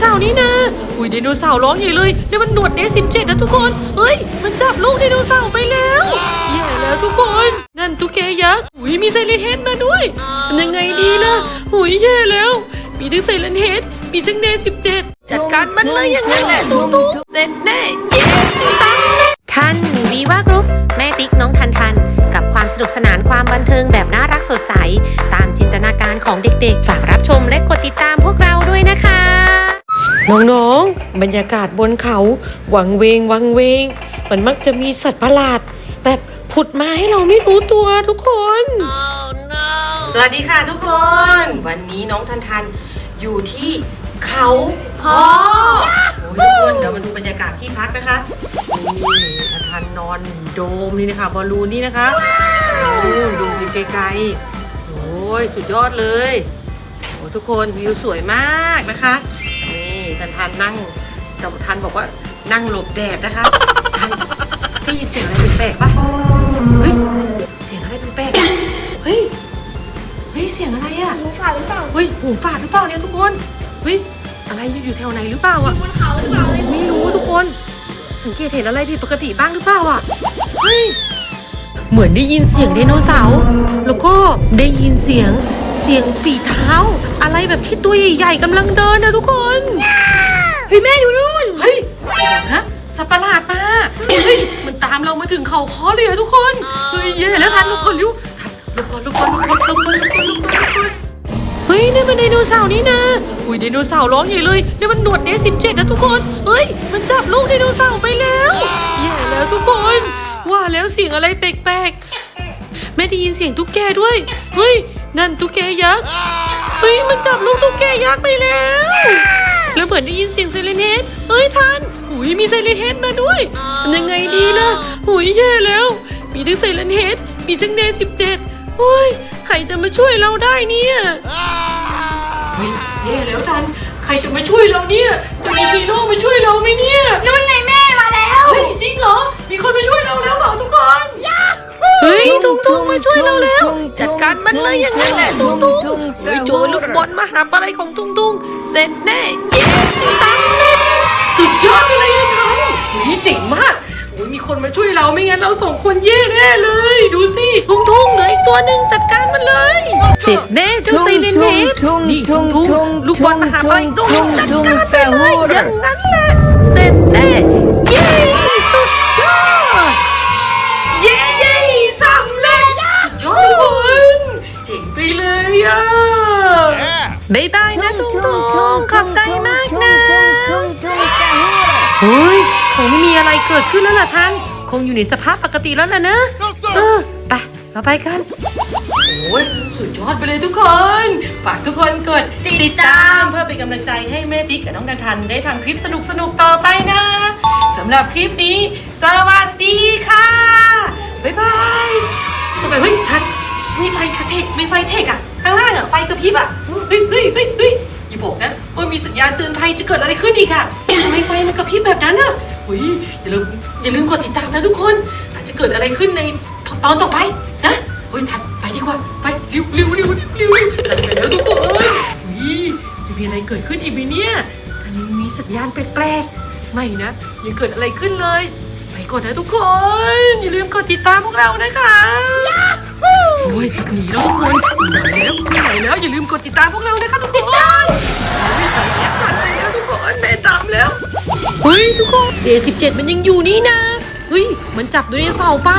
เสาร์นี่นะ อุ้ยไดโนเสาร์ร้องใหญ่เลยนี่มันหนวดเดสิบเจ็ดนะทุกคน เฮ้ย มันจับลูกไดโนเสาร์ไปแล้วแย่แล้วทุกคน นั่นตุ๊กแกยักษ์ อุ้ยมีไซเลนเฮดมาด้วยทำยังไงดีล่ะ อุ้ยแย่แล้ว มีทั้งไซเลนเฮดมีทั้งเดสิบเจ็ดจัดการมันเลยย่างนั้นแหละตุ๊กตุ๊กเสร็จแน่เย้ซ้ำเลยทันวีว่ากรุ๊ปแม่ติ๊กน้องทันทันกับความสนุกสนานความบันเทิงแบบน่ารักสดใส ตามจินตนาการของเด็กๆ ฝากรับชมและกดติดตามพวกเราด้วยนะคะ น้องๆ บรรยากาศบนเขา วังเวง วังเวง มันมักจะมีสัตว์ประหลาด แบบผุดมาให้เราไม่รู้ตัวทุกคนสวัสดีค่ะทุกคน วันนี้น้องทันทันอยู่ที่เขาพอโอ้ยทุกคนเดี๋ยวมาดูบรรยากาศที่พักนะคะนี่ทันทันนอนโดมนี่นะคะ บอลลูนนี่นะคะโอ้ดูไกลๆโอ้ยสุดยอดเลย โอ้ทุกคนวิวสวยมากนะคะ นี่ทันทันนั่งแต่ทันบอกว่านั่งหลบแดดนะคะทันได้ยินเสียงอะไรแปลกๆปะเฮ้ยเสียงอะไรแปลกๆอะเฮ้ยเฮ้ยเสียงอะไรอะหมูฝาดหรือเปล่าเฮ้ยหูฝาดหรือเปล่าเนี่ยทุกคนเฮ้ยอะไรอยู่อยู่แถวไหนหรือเปล่าออะยู่บนเขาหรือเปล่าเลยไม่รู้ทุกคน สังเกตเห็นอะไรผิดปกติบ้างหรือเปล่าอะเฮ้ย เหมือนได้ยินเสียงไดโนเสาร์แล้วก็ได้ยินเสียงเสียงฝีเท้า อะไรแบบที่ตัวใหญ่ๆกำลังเดินนะทุกคนเฮ้ยแม่อยู่นู่นเฮ้ยเดี๋ยวนะสัตว์ประหลาดมาเฮ้ยมันตามเรามาถึงเขาคอเลยอะทุกคนเฮ้ยแย่แล้วทันลุกก่อนเร็วทันลุกก่อนลุกก่อนลุกก่อนลุกก่อนลุกก่อนลุกก่อนลุกก่อนเฮ้ยนี่มันไดโนเสาร์นี่นะอุ้ยไดโนเสาร์ร้องใหญ่เลยนี่มันหนวดเดสิบเจ็ดนะทุกคนเฮ้ยมันจับลูกไดโนเสาร์ไปแล้วแย่แล้วทุกคน ว่าแล้วเสียงอะไรแปลกๆแม่ได้ยินเสียงตุ๊กแกด้วย เฮ้ย นั่นตุ๊กแกยักษ์ เฮ้ย มันจับลูกตุ๊กแกยักษ์ไปแล้ว แล้วเหมือนได้ยินเสียงไซเรนเฮดเฮ้ยทันหุยมีไซเรนเฮดมาด้วยทำยังไงดีล่ะหุยแย่แล้ว มีทั้งไซเรนเฮดมีทั้งเดย์สิบเจ็ดเฮ้ย ใครจะมาช่วยเราได้เนี่ยเฮ้ยแย่แล้วทันใครจะมาช่วยเราเนี่ย จะมีฮีโร่มาช่ จัดการมันเลยอย่างนั้นแหละตุ้งตุ้งเฮ้ยโจรลูกบอลมาหาอะไรของตุ้งตุ้งเสร็จแน่เย้สำเร็จสุดยอดไปเลยไอ้ทันเฮ้ยเจ๋งมากโอ้ยมีคนมาช่วยเราไม่งั้นเราสองคนเย่แน่เลย ดูสิตุ้งตุ้งเหลืออีกตัวหนึ่งจัดการมันเลยเสร็จแน่เจ้าไซเลนเฮดนี่ตุ้งตุ้งลูกบอลมาหาอะไรตุ้งตุ้งจัดการมันเลยอย่างนั้นแหละเสร็จแน่ บายบายนะตุ้งตุงขอบใจมากนะเฮ้ยคงไม่มีอะไรเกิดขึ้นแล้วล่ะท่าน คงอยู่ในสภาพปกติแล้วล่ะนะเออไปเราไปกัน โอ้ยสุดยอดไปเลยทุกคน ฝากทุกคนกดติดตามเพื่อเป็นกำลังใจให้แม่ติ๊กกับน้องดันทันได้ทำคลิปสนุกๆต่อไปนะสำหรับคลิปนี้ สวัสดีค่ะ บ๊ายบายต่อไปเฮ้ยทันมีไฟกระเทกมีไฟเทกอะข้างล่างอะไฟกระพริบอะ สัญญาณเตือนภัยจะเกิดอะไรขึ้นอีกอะทำไมไฟมันกระพริบแบบนั้นอะเฮ้ยอย่าลืมอย่าลืมกดติดตามนะทุกคน อาจจะเกิดอะไรขึ้นในตอนต่อไปนะเฮ้ยทันไปดีกว่าไปเร็วเร็วเร็วเร็วเร็วไปแล้วทุกคนเฮ้ยจะมีอะไรเกิดขึ้นอีกไหมเนี่ยทันมีสัญญาณแปลกๆไม่นะยังเกิดอะไรขึ้นเลย ไปก่อนนะทุกคน อย่าลืมกดติดตามพวกเรานะคะ โอ้ยหนีแล้วทุกคนหนีแล้วไม่ไหวแล้วอย่าลืมกดติดตามพวกเรานะคะทุกคนไม่ตายแล้วผ่านไปแล้วทุกคนแม่ตามแล้วเฮ้ยทุกคนเดย์สิบเจ็ดมันยังอยู่นี่นะเฮ้ยมันจับไดโนเสาไป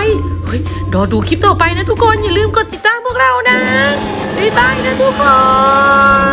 เฮ้ยรอดูคลิปต่อไปนะทุกคนอย่าลืมกดติดตามพวกเรานะบ๊ายบายนะทุกคน